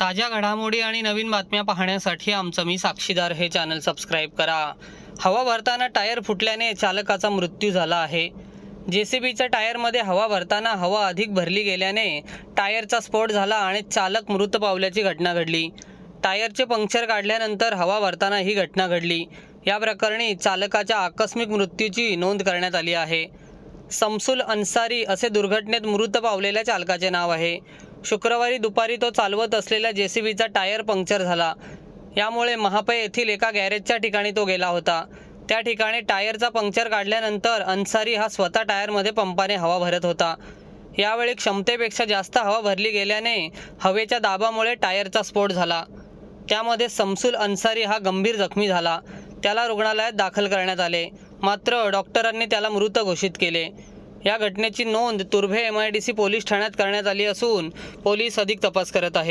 ताज्या घडामोडी आणि नवीन बातम्या पाहण्यासाठी आमचं मी साक्षीदार हे चॅनल सबस्क्राईब करा. हवा भरताना टायर फुटल्याने चालकाचा मृत्यू झाला आहे. जे सी बीच्या टायरमध्ये हवा भरताना हवा अधिक भरली गेल्याने टायरचा स्फोट झाला आणि चालक मृत पावल्याची घटना घडली. टायरचे पंक्चर काढल्यानंतर हवा भरताना ही घटना घडली. या प्रकरणी चालकाच्या आकस्मिक मृत्यूची नोंद करण्यात आली आहे. समसुल अन्सारी असे दुर्घटनेत मृत पावलेल्या चालकाचे नाव आहे. शुक्रवारी दुपारी तो चालवत असलेल्या जेसीबीचा टायर पंक्चर झाला. यामुळे महापय येथील एका गॅरेजच्या ठिकाणी तो गेला होता. त्या ठिकाणी टायरचा पंक्चर काढल्यानंतर अन्सारी हा स्वतः टायरमध्ये पंपाने हवा भरत होता. यावेळी क्षमतेपेक्षा जास्त हवा भरली गेल्याने हवेच्या दाबामुळे टायरचा स्फोट झाला. त्यामध्ये समसूल अन्सारी हा गंभीर जखमी झाला. त्याला रुग्णालयात दाखल करण्यात आले. मात्र डॉक्टरांनी त्याला मृत घोषित केले. या घटनेची नोंद Turbhe M I D C police ठाण्यात करण्यात आली असून पोलीस अधिक तपास करत आहेत.